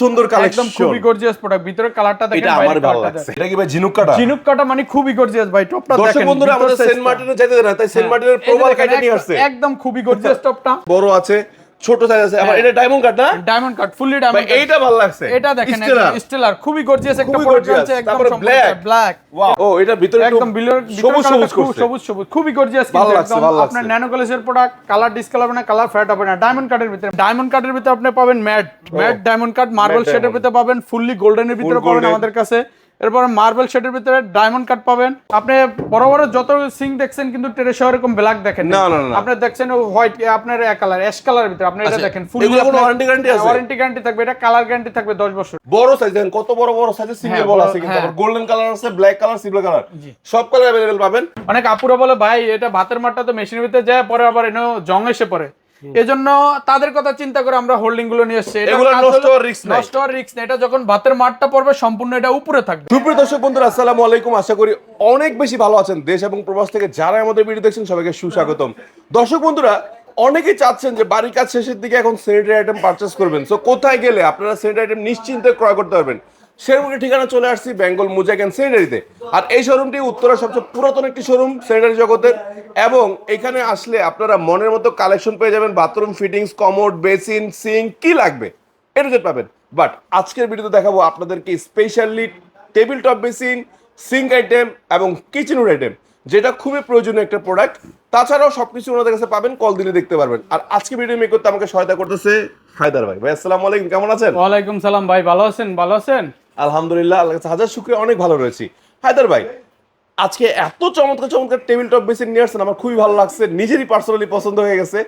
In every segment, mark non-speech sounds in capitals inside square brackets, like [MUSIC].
সুন্দর একদম কালেকশন খুবই গর্জিয়াস প্রোডাক্ট ভিতরে কালারটা দেখেন এটা আমার ভালো লাগছে। এটা কি ভাই ঝিনুক কাটা? ঝিনুক কাটা মানে খুবই গর্জিয়াস ভাই টপটা দর্শক বন্ধুরা আমাদের সেন্ট। মার্টিনে যেতে দেন তাই সেন্ট মার্টিনের এই প্রবাল কাটা নিয়ে আসছে। একদম খুবই গর্জিয়াস [LAUGHS] টপটা। বড় আছে। ছোট সাইজ আছে। আবার এটা ডায়মন্ড কাট না? ডায়মন্ড কাট ফুললি ডায়মন্ড এইটা ভালো লাগছে। এটা দেখেন। স্টেলার খুবই গর্জিয়াস একটা প্রোডাক্ট আছে একদম। ব্ল্যাক Wow, ও এটা ভিতরে একদম সবুজ সবুজ করছে। সবুজ সবুজ খুবই গর্জিয়াস ভালো কিন্তু লাগছে, একদম। আপনার ন্যানো গ্লেসের প্রোডাক্ট কালার ডিসকালার হবে না কালার ফ্যাট হবে না। ডায়মন্ড কাটের ভিতরে ডায়মন্ড কাটের ভিতরে আপনি পাবেন matte matte diamond cut marble শেডের ভিতরে পাবেন ফুললি গোল্ডেনের ভিতরে পাবেন আমাদের কাছে। এরপরে মার্বেল শেডের ভিতরে ডায়মন্ড কাট পাবেন আপনি বড় বড় যত সিং দেখছেন কিন্তু টেরেসে এরকম ব্ল্যাক দেখেন না, না, না। আপনি দেখছেন হোয়াইট আপনার এক কালার অ্যাশ কালারের ভিতরে আপনি এটা আচ্ছা, দেখেন ফুললি এগুলো কোনো warranty guarantee আছে? ওয়ারেন্টি গ্যারান্টি থাকবে এটা কালার গ্যারান্টি থাকবে 10 বছর বড় সাইজ দেখেন কত বড় বড় সাইজের সিঙ্গেল হ্যাঁ, বল বড়, আছে কিন্তু হ্যাঁ। আবার গোল্ডেন কালার আছে ব্ল্যাক কালার সিলভার কালার সব কালার अवेलेबल পাবেন অনেক আপুরা বলে ভাই এটা ভাতের মাঠটা তো মেশিনের ভিতরে যায় পরে আবার এনে জং এসে পড়ে এজন্য তাদের কথা চিন্তা করে আমরা হোল্ডিংগুলো নিয়ে এসেছি। এগুলো নষ্ট হওয়ার risk নাই। নষ্ট হওয়ার রিস্ক নেই। এটা যখন ভাতের মাঠটা পড়বে সম্পূর্ণ এটা উপরে থাকবে। সুপ্রিয় দর্শক বন্ধুরা আসসালামু আলাইকুম। আশা করি অনেক বেশি ভালো আছেন দেশ এবং প্রবাস থেকে যারা আমাদের ভিডিও দেখছেন সবাইকে সুস্বাগতম। দর্শক বন্ধুরা অনেকেই চাচ্ছেন যে বাড়ির কাজ শেষের দিকে এখন স্যানিটারি আইটেম পারচেস করবেন। সো কোথায় গেলে আপনারা স্যানিটারি আইটেম নিশ্চিন্তে ক্রয় করতে পারবেন? একটি ঠিকানা চলে আসছি বেঙ্গল মুজাক অ্যান্ড স্যানিটারিতে আর এই শোরুমটি উত্তরের সবচেয়ে পুরাতন একটি শোরুম স্যানিটারি জগতের। এবং এখানে আসলে আপনারা মনের মতো কালেকশন পেয়ে যাবেন bathroom fittings commode basin sink কি লাগবে। এটা যে পাবেন। বাট আজকের ভিডিওতে দেখাবো আপনাদেরকে specially table top basin sink item এবং কিচেন আইটেম যেটা খুবই প্রয়োজনীয় একটা প্রোডাক্ট তাছাড়াও সবকিছু ওনাদের কাছে পাবেন কল দিলে দেখতে পারবেন। আর আজকে ভিডিও মেক করতে আমাকে সহায়তা করতেছে হায়দার ভাই। ভাই, আসসালামু আলাইকুম, কেমন আছেন? ওয়ালাইকুম সালাম ভাই, ভালো আছেন? ভালো আছেন? আলহামদুলিল্লাহ আল্লাহ কাছে হাজার শুক্রিয়া অনেক ভালো রয়েছি। হায়দার ভাই আজকে এত চমৎকার চমৎকার টেবিল টপ বেসিন নিয়ে আসছেন আমার খুবই ভালো লাগছে নিজেরই পার্সোনালি পছন্দ হয়ে গেছে।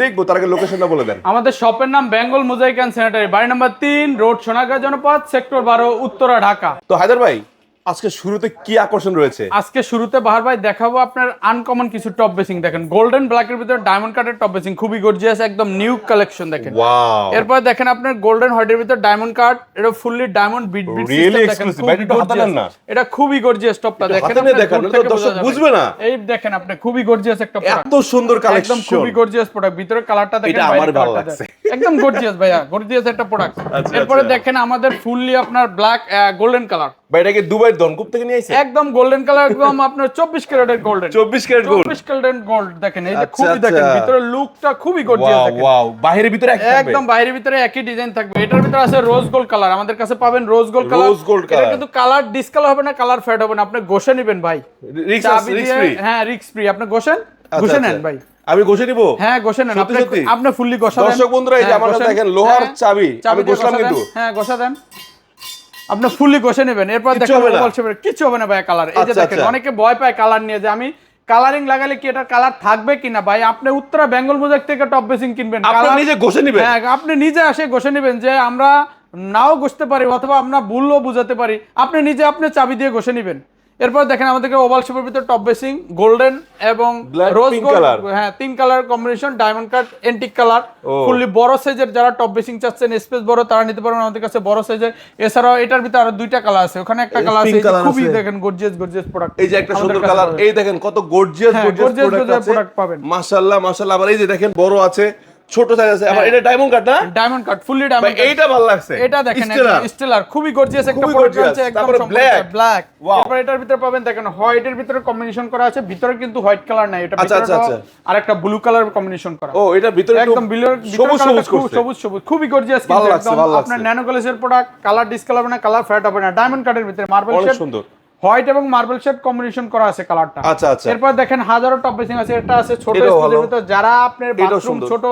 দেখব তার আগে লোকেশনটা বলে দেন। আমাদের শপের নাম বেঙ্গল মোজাইক অ্যান্ড স্যানিটারি বাড়ি নাম্বার তিন রোড সোনাগা জনপদ সেক্টর বারো উত্তরা ঢাকা। তো হায়দার ভাই আজকে শুরুতে কি আকর্ষণ রয়েছে? আজকে শুরুতে বাহার ভাই দেখাবো আপনার আনকমন কিছু টপ বেসিং দেখেন। গোল্ডেন ব্ল্যাকের ভিতরে ডায়মন্ড কাটের টপ বেসিং খুবই গর্জিয়াস একদম নিউ কালেকশন দেখেন। এরপর দেখেন আপনার গোল্ডেন হোয়াইটের ভিতর ডায়মন্ড কার্ড এটা ফুললি ডায়মন্ড বিট বিট না। এটা খুবই গর্জিয়াস টপটা দেখেন দর্শক বুঝবে না। এই দেখেন আপনি খুবই গর্জিয়াস একটা। এত সুন্দর একদম কালেকশন খুবই গর্জিয়াস প্রোডাক্ট ভিতরে কালারটা দেখেন এটা আমার ভালো লাগছে। একদম গর্জিয়াস ভাইয়া গর্জিয়াস একটা প্রোডাক্ট আচ্ছা, এরপরে আচ্ছা। দেখেন আমাদের ফুললি আপনার ব্ল্যাক গোল্ডেন কালার ভাই এটাকে দুবাই দনকুপ থেকে নিয়ে আইছে একদম গোল্ডেন কালার একদম আপনার 24 ক্যারেটের গোল্ডেন 24 ক্যারেট গোল্ড 24 ক্যারেটের গোল্ড দেখেন এই যে আচ্ছা, খুবই দেখেন আচ্ছা। ভিতরে লুকটা খুবই গর্জিয়াস ওয়াও দেখেন। ওয়াও বাহিরের ভিতরে এক থাকবে। একদম বাইরের ভিতরে একই ডিজাইন থাকবে। এটার ভিতরে আছে রোজ গোল্ড কালার আমাদের কাছে পাবেন rose gold colour Rose gold এটা কিন্তু কালার ডিসকালার হবে না কালার ফেড হবে না। আপনি গোশে নেবেন ভাই। রিক্স ফ্রি হ্যাঁ রিক্স ফ্রি আপনি গোশেন ঘুষে নেন ভাই। আমি ঘষে নিব? হ্যাঁ গোশে নেন। আপনি? আপনি ফুললি গোশা দর্শক বন্ধুরা, এই যে হ্যাঁ, আমার দেখেন লোহার হ্যাঁ, চাবি। আমি ঘষলাম কিন্তু। হ্যাঁ গোশা দেন। আপনি ফুললি কষে নেবেন এরপর দেখেন বলছে? ওভাল শেপের কিছু হবে না ভাই কালার এই যে আচ্ছা, দেখেন আচ্ছা। অনেকে ভয় পায় কালার নিয়ে যে আমি কালারিং লাগালে কি এটা কালার থাকবে কিনা? ভাই আপনি উত্তরা বেঙ্গল মোজাক থেকে টপ বেসিং কিনবেন। আপনি নিজে ঘষে নেবেন। হ্যাঁ আপনি নিজে আসে ঘষে নেবেন যে আমরা নাও ঘষতে পারি অথবা আমরা ভুলও বুঝাতে পারি। আপনি নিজে আপনি চাবি দিয়ে ঘষে নেবেন। এরপর দেখেন আমাদেরকে ওভাল শেপের ভিতরে টপ বেসিং গোল্ডেন এবং রোজ গোল্ড হ্যাঁ তিন colour combination diamond cut antique colour fully বড় সাইজের যারা টপ বেসিং চাচ্ছেন স্পেস বড় তারা নিতে পারবেন আমাদের কাছে বড় সাইজের এছাড়াও এটার ভিতরে আরও দুইটা কালার আছে। ওখানে একটা কালার আছে খুবই দেখেন গর্জিয়াস গর্জিয়াস প্রোডাক্ট এই যে একটা সুন্দর কালার এই দেখেন কত গর্জিয়াস গর্জিয়াস প্রোডাক্ট পাবেন। মাশাআল্লাহ মাশাআল্লাহ। আবার এই যে দেখেন বড় আছে। ছোট সাইজ আছে। আবার হ্যাঁ। এটা ডায়মন্ড কাট না? ডায়মন্ড কাট ফুললি ডায়মন্ড এইটা ভালো লাগছে। এটা দেখেন। স্টেলার খুবই গর্জিয়াস একটা প্রোডাক্ট আছে একদম তারপরে। Black Wow. এরপর এটার ভিতরে পাবেন দেখেন হোয়াইটের ভিতরে কম্বিনেশন করা আছে ভিতরে কিন্তু হোয়াইট কালার নাই এটা আচ্ছা, আচ্ছা, আচ্ছা। আর একটা ব্লু কালার কম্বিনেশন করা। ও এটা ভিতরে একদম সবুজ সবুজ সবুজ সবুজ খুবই গর্জিয়াস কিন্তু একদম আপনার ন্যানো গ্লেসের প্রোডাক্ট কালার ডিসকালার হবে না কালার ফ্যাট হবে না। ডায়মন্ড কাটের ভিতরে মার্বেল শেড সুন্দর। হোয়াইট এবং মার্বেল শেড কম্বিনেশন করা আছে কালারটা আচ্ছা আচ্ছা। এরপর দেখেন হাজারো টপ বেসিং আছে এটা আছে ছোট ভিতর। যারা আপনার বাথরুম ছোট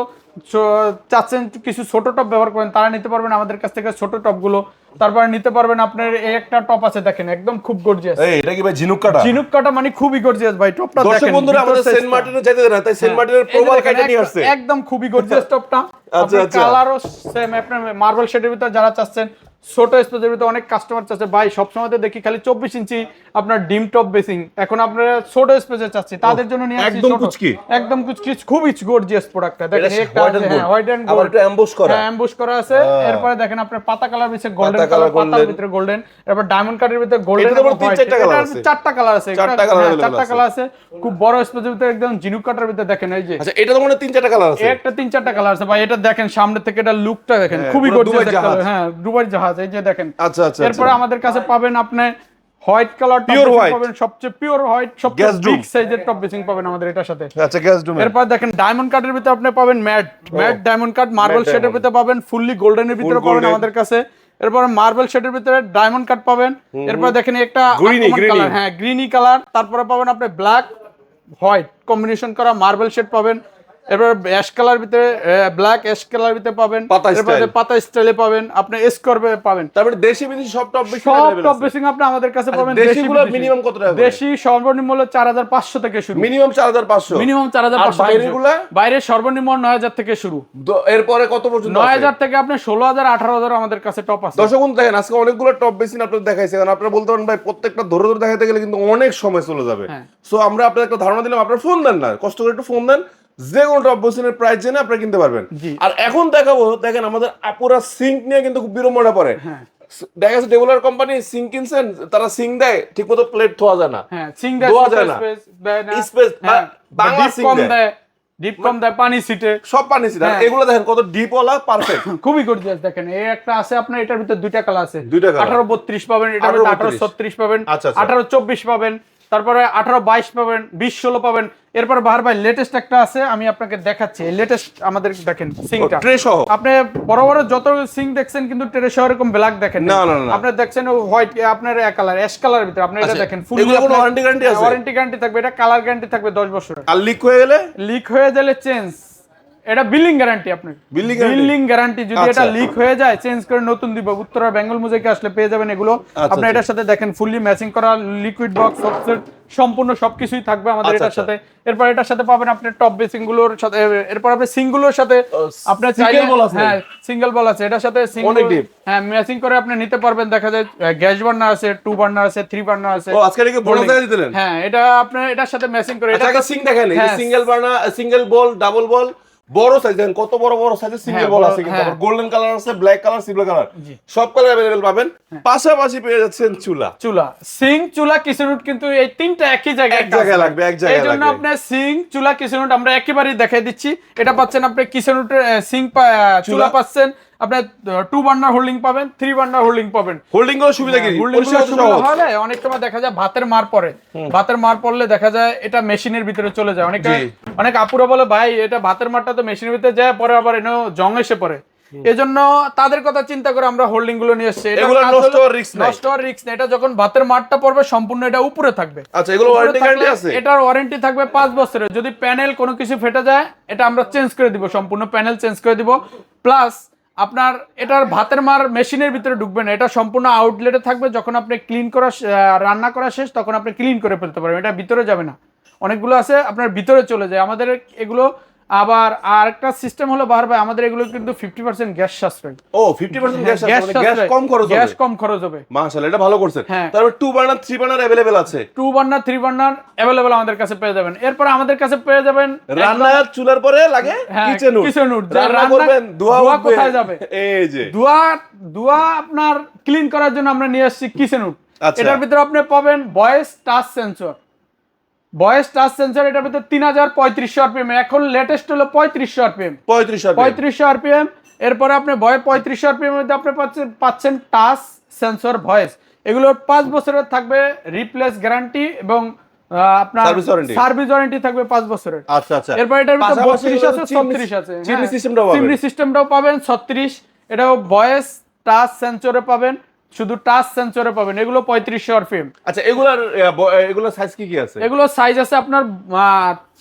চাচ্ছেন কিছু ছোট টপ ব্যবহার করেন তারা নিতে পারবেন আমাদের কাছ থেকে ছোট টপগুলো তারপরে নিতে পারবেন আপনার এই একটা টপ আছে দেখেন একদম খুব গর্জিয়াস এই এটা কি ভাই ঝিনুক কাটা? জিনুক কাটা মানে খুবই গর্জিয়াস ভাই টপটা দেখেন দর্শক বন্ধুরা আমাদের সেন্ট মার্টিনে যেতে না তাই সেন্ট মার্টিনের প্রবাল কাটা নিয়ে আসছে। একদম খুবই গর্জিয়াস টপটা [LAUGHS] আচ্ছা, আচ্ছা। কালারও সেম আপনার মার্বেল শেডের ভিতর যারা চাচ্ছেন ছোট স্পেসের ভিতরে অনেক কাস্টমার চাচ্ছে ভাই সবসময় তো দেখি খালি চব্বিশ ইঞ্চি আপনার ডিম টপ বেসিং। এখন আপনারা ছোট স্পেসে চাচ্ছি। তাদের জন্য নিয়ে আসছি একদম কুচকি। একদম কুচকি। খুবই গর্জিয়াস প্রোডাক্টটা দেখেন একটা আছে, হ্যাঁ হোয়াইট এন্ড আবার একটু ambush করা। হ্যাঁ ambush করা আছে। এরপরে দেখেন আপনার পাতা কালার ভিতরে গোল্ডেন কালার পাতার ভিতরে গোল্ডেন এরপর ডায়মন্ড কার্ডের ভিতরে গোল্ডেন আবার তিন চারটা colour আছে। চারটা কালার আছে। চারটা colour হ্যাঁ, চারটা কালার আছে। খুব বড় স্পেসের ভিতরে একদম ঝিনুক কাটার ভিতরে দেখেন এই যে। আচ্ছা এটা তো মানে তিন চারটা কালার আছে। একটা তিন চারটা কালার আছে। ভাই এটা দেখেন সামনে থেকে এটা লুকটা দেখেন খুবই পুরো গর্জিয়াস জাহাজ। হ্যাঁ দুবাই জাহাজ। এই যে দেখেন আচ্ছা আচ্ছা এরপরে আমাদের কাছে পাবেন আপনি হোয়াইট কালার Pure white। পাবেন সবচেয়ে পিওর হোয়াইট সবচেয়ে বিগ সাইজের টপ বেসিং পাবেন আমাদের এটার সাথে। আচ্ছা গ্যাস ডুমে এরপর দেখেন ডায়মন্ড কার্ডের ভিতরে আপনি পাবেন matte matte diamond card marble শেডের ভিতরে পাবেন ফুললি গোল্ডেনের ভিতরে পাবেন আমাদের কাছে। এরপর মার্বেল শেডের ভিতরে ডায়মন্ড কাট পাবেন। এরপর দেখেন একটা greeny। কালার হ্যাঁ গ্রিনি কালার তারপরে পাবেন আপনি ব্ল্যাক হোয়াইট কম্বিনেশন করা মার্বেল শেড পাবেন। এরপর অ্যাশ কালার ভিতরে ব্ল্যাক অ্যাশ কালার ভিতরে পাবেন। পাতা পাতা স্টাইলে পাবেন আপনি স্কর্পে পাবেন। তারপরে দেশি বিদেশি সব টপ বেশি সব টপ বেসিং আপনি আমাদের কাছে পাবেন দেশি গুলো মিনিমাম কত টাকা দেশি সর্বনিম্ন হলো চার হাজার পাঁচশো থেকে শুরু। মিনিমাম চার হাজার পাঁচশো। মিনিমাম চার হাজার আর পাঁচশো বাইরেগুলা? বাইরে সর্বনিম্ন নয় হাজার থেকে শুরু। এরপরে কত পর্যন্ত নয় আছে? হাজার থেকে আপনি ষোলো হাজার আঠারো হাজার আমাদের কাছে টপ আছে। দর্শক দেখেন আজকে অনেকগুলো টপ বেসিন আপনার দেখাইছে। কারণ আপনারা বলতে পারেন ভাই প্রত্যেকটা ধরে ধরে দেখাতে গেলে কিন্তু অনেক সময় চলে যাবে। হ্যাঁ। সো আমরা আপনাদের একটা ধারণা দিলাম আপনারা ফোন দেন না। কষ্ট করে একটু ফোন দেন। যে কোনো টপ বেসিনের প্রাইস জেনে আপনারা কিনতে পারবেন আর এখন দেখাবো দেখেন আমাদের আপুরা সিঙ্ক নিয়ে কিন্তু খুব বিড়ম্বনা পড়ে হ্যাঁ। দেখা যাচ্ছে কোম্পানি সিঙ্ক কিনছেন তারা সিঙ্ক দেয় ঠিক মতো প্লেট ধোয়া যায় না হ্যাঁ সিং ধোয়া যায় না। Space বা- বাংলা ডিপ দেয়। ডিপ কম দেয় পানি সিটে সব পানি হ্যাঁ। এগুলো দেখেন কত ডিপ ওয়ালা পারফেক্ট খুবই গর্জিয়াস দেখেন এই একটা আছে আপনার এটার ভিতরে দুইটা কালার আছে দুইটা। আঠারো বত্রিশ পাবেন এটার ভিতরে 18 আঠারো ছত্রিশ পাবেন আচ্ছা, আচ্ছা। আঠারো চব্বিশ পাবেন তারপরে আঠারো বাইশ পাবেন বিশ ষোলো পাবেন। এরপর বাহার ভাই লেটেস্ট একটা আছে আমি আপনাকে দেখাচ্ছি। লেটেস্ট আমাদের দেখেন সিংটা। ট্রে সহ। আপনি বড় বড় যত সিং দেখছেন কিন্তু টেরে এরকম ব্ল্যাক দেখেন না, না, না। আপনি দেখছেন হোয়াইট আপনার এক কালার অ্যাশ কালার ভিতরে। আপনি এটা আচ্ছা, দেখেন ফুল কোনো আছে? ওয়ারেন্টি গ্যারান্টি থাকবে এটা কালার গ্যারান্টি থাকবে 10 বছর আর লিক হয়ে গেলে? লিক হয়ে গেলে চেঞ্জ এটা বিলিং গ্যারান্টি আপনার। Guarantee? বিলিং গ্যারান্টি যদি এটা আচ্ছা। লিক হয়ে যায় চেঞ্জ করে নতুন দিব উত্তরা বেঙ্গল মুজেকে আসলে পেয়ে যাবেন এগুলো। আচ্ছা, আপনি এটার সাথে দেখেন ফুললি ম্যাচিং করা লিকুইড বক্স সম্পূর্ণ সবকিছুই থাকবে আমাদের আচ্ছা, এটার সাথে। এরপর এটার সাথে পাবেন আপনি টপ বেসিংগুলোর সাথে এরপর আপনি সিঙ্গুলোর সাথে আপনার চাইলে ball আছে? হ্যাঁ সিঙ্গেল বল আছে। এটার সাথে অনেক সিঙ্গেল deep। হ্যাঁ ম্যাচিং করে আপনি নিতে পারবেন। দেখা যায় গ্যাস বার্নার আছে টু বার্নার আছে থ্রি বার্নার আছে। ও আজকে নাকি বোনাস দেখা দিতেলেন হ্যাঁ এটা আপনার এটার সাথে ম্যাচিং করে। আচ্ছা এটা সিং হ্যাঁ। Single burner single bowl double bowl বড় সাইজ দেখেন কত বড় বড় সাইজের সিঙ্গেল হ্যাঁ, বল বড়, আছে কিন্তু হ্যাঁ। আবার গোল্ডেন কালার আছে ব্ল্যাক কালার সিলভার কালার সব কালার अवेलेबल পাবেন হ্যাঁ। পাশাপাশি পেয়ে যাচ্ছেন চুলা চুলা সিং চুলা কিচেনুট কিন্তু এই তিনটা একই জায়গায় এক জায়গায় লাগবে, এক জায়গায় এই জন্য লাগবে। আপনি সিং চুলা কিচেনুট আমরা একেবারেই দেখাই দিচ্ছি এটা পাচ্ছেন আপনি কিচেনুটের সিং চুলা পাচ্ছেন আপনার টু বার্নার হোল্ডিং পাবেন থ্রি বার্নার হোল্ডিং পাবেন। হোল্ডিং এর সুবিধা কি? হোল্ডিং হলে অনেক সময় দেখা যায় ভাতের মার পরে ভাতের মার পড়লে দেখা যায় এটা মেশিনের ভিতরে চলে যায়। অনেকে। অনেক আপুরা বলে ভাই এটা ভাতের মারটা তো মেশিনের ভিতরে যায় পরে আবার এনেও জং এসে পড়ে। এজন্য তাদের কথা চিন্তা করে আমরা হোল্ডিংগুলো নিয়ে এসেছি। এগুলো নষ্ট হওয়ার risk নাই। নষ্ট হওয়ার রিস্ক নেই। এটা যখন ভাতের মারটা পড়বে সম্পূর্ণ এটা উপরে থাকবে। আচ্ছা এগুলো ওয়ারেন্টি গ্যারান্টি আছে? এটার ওয়ারেন্টি থাকবে পাঁচ বছরের। যদি প্যানেল কোনো কিছু ফেটে যায় এটা আমরা চেঞ্জ করে দিব সম্পূর্ণ প্যানেল চেঞ্জ করে দিব। প্লাস আপনার এটার ভাতের মার মেশিনের ভিতরে ঢুকবে না। এটা সম্পূর্ণ আউটলেটে থাকবে। যখন আপনি ক্লিন করা রান্না করা শেষ, তখন আপনি ক্লিন করে ফেলতে পারবেন। এটা ভিতরে যাবে না। অনেকগুলো আছে, আপনার ভিতরে চলে যায়। আমাদের এগুলো আবার আর একটা সিস্টেম হলো বার ভাই আমাদের এগুলো কিন্তু ফিফটি পার্সেন্ট গ্যাস সাশ্রয় ও 50% গ্যাস আছে গ্যাস মানে গ্যাস কম খরচ গ্যাস হবে কম খরচ হবে মাশাআল্লাহ এটা ভালো করছেন হ্যাঁ। তারপর two burner three burner available আছে two burner three burner available আমাদের কাছে পেয়ে যাবেন এরপর আমাদের কাছে পেয়ে যাবেন রান্নার চুলার পরে লাগে হ্যাঁ, কিচেন উড kitchen wood। যা রান্না রান্না- করবেন ধোয়া ধোয়া উঠবে। কোথায় যাবে? এই যে ধোয়া ধোয়া আপনার ক্লিন করার জন্য আমরা নিয়ে আসছি কিচেন উড আচ্ছা। এটার ভিতরে আপনি পাবেন voice touch sensor voice touch sensor এটার ভিতরে তিন হাজার পঁয়ত্রিশশো আরপিএম। এখন লেটেস্ট হলো পঁয়ত্রিশশো আরপিএম। 35 হবে পঁয়ত্রিশশো আরপিএম। এরপরে আপনি ভয় পঁয়ত্রিশশো আরপিএম মধ্যে আপনি পাচ্ছেন পাচ্ছেন টাচ সেন্সর ভয়েস। এগুলোর পাঁচ বছরের থাকবে রিপ্লেস গ্যারান্টি এবং আপনার Service warranty। সার্ভিস ওয়ারেন্টি থাকবে পাঁচ বছরের। আচ্ছা আচ্ছা। এরপর এটার ভিতরে পাশাপাশি বত্রিশ এগুলো আছে চিমনি- ছত্রিশ আছে। চিমনি হ্যাঁ, সিস্টেমটাও পাবেন। চিমনি সিস্টেমটাও পাবেন ছত্রিশ। এটাও ভয়েস টাচ সেন্সরে পাবেন। শুধু টাচ সেন্সরে পাবেন। এগুলো পঁয়ত্রিশশো আরপিএম আচ্ছা এগুলার এগুলার সাইজ কি কি আছে? এগুলো সাইজ আছে আপনার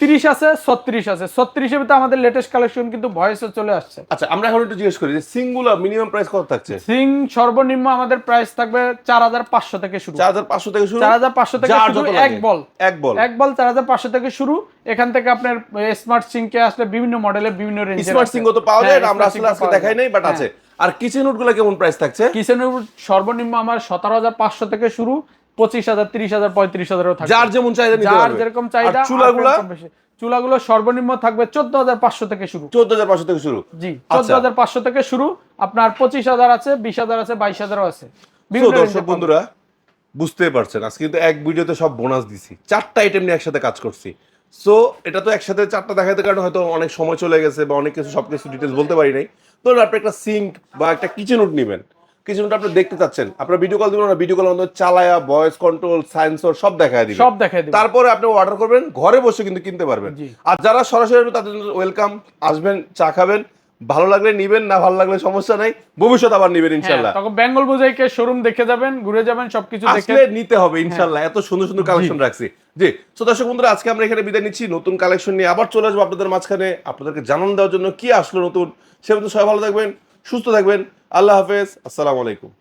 তিরিশ আছে ছত্রিশ আছে। ছত্রিশের ভিতরে আমাদের লেটেস্ট কালেকশন কিন্তু ভয়েসে চলে আসছে। আচ্ছা আমরা এখন একটু জিজ্ঞেস করি যে সিঙ্গুলার মিনিমাম প্রাইস কত থাকছে? সিং সর্বনিম্ন আমাদের প্রাইস থাকবে চার হাজার পাঁচশো থেকে শুরু। চার হাজার পাঁচশো থেকে শুরু? চার হাজার পাঁচশো থেকে শুরু এক বল। এক বল। এক বল চার হাজার পাঁচশো থেকে শুরু। এখান থেকে আপনার স্মার্ট সিং কে আসলে বিভিন্ন মডেলের বিভিন্ন রেঞ্জের স্মার্ট সিং তো পাওয়া যায় এটা আমরা আসলে আজকে দেখাই নাই বাট আছে। আর কিচেনগুলো কেমন প্রাইস থাকছে? কিচেনের সর্বনিম্ন আমার সতেরো হাজার পাঁচশো থেকে শুরু পঁচিশ হাজার তিরিশ হাজার পঁয়ত্রিশ হাজারও থাকবে। যার যেমন চাহিদা যার যেরকম চাহিদা চুলাগুলা। চুলাগুলো সর্বনিম্ন থাকবে চোদ্দ হাজার পাঁচশো থেকে শুরু। চোদ্দ হাজার পাঁচশো থেকে শুরু? জি আচ্ছা। চোদ্দ হাজার পাঁচশো থেকে শুরু। আপনার পঁচিশ হাজার আছে বিশ হাজার আছে বাইশ হাজারও আছে। দর্শক। বন্ধুরা বুঝতে পারছেন আজকে কিন্তু এক ভিডিওতে সব বোনাস দিছি। চারটা আইটেম নিয়ে একসাথে কাজ করছি। সো এটা তো একসাথে চারটা দেখাতে কারণে হয়তো অনেক সময় চলে গেছে বা অনেক কিছু সবকিছু ডিটেলস বলতে পারি নাই। ধরুন আপনি একটা সিঙ্ক বা একটা কিচেন উড নেবেন। কিচেন উড আপনি দেখতে চাচ্ছেন। আপনার ভিডিও কল দিবেন না ভিডিও কল মধ্যে চালায়া ভয়েস কন্ট্রোল সায়েন্সর সব দেখায় দিবে সব দেখাই দিবেন। তারপরে আপনি অর্ডার করবেন ঘরে বসে কিন্তু কিনতে পারবেন। আর যারা সরাসরি তাদের ওয়েলকাম আসবেন চা খাবেন ভালো লাগলে নিবেন না ভালো লাগলে সমস্যা নাই। ভবিষ্যৎ আবার নিবেন হ্যাঁ, ইনশাল্লাহ। তখন বেঙ্গল বোঝাইকে শোরুম দেখে যাবেন ঘুরে যাবেন সবকিছু দেখে নিতে হবে ইনশাল্লাহ। এত সুন্দর সুন্দর কালেকশন রাখছি। জি তো দর্শক বন্ধুরা আজকে আমরা এখানে বিদায় নিচ্ছি। নতুন কালেকশন নিয়ে আবার চলে আসব আপনাদের মাঝখানে। আপনাদেরকে জানান দেওয়ার জন্য কি আসলো নতুন সে সবাই ভালো থাকবেন সুস্থ থাকবেন। আল্লাহ হাফেজ। আসসালামু আলাইকুম।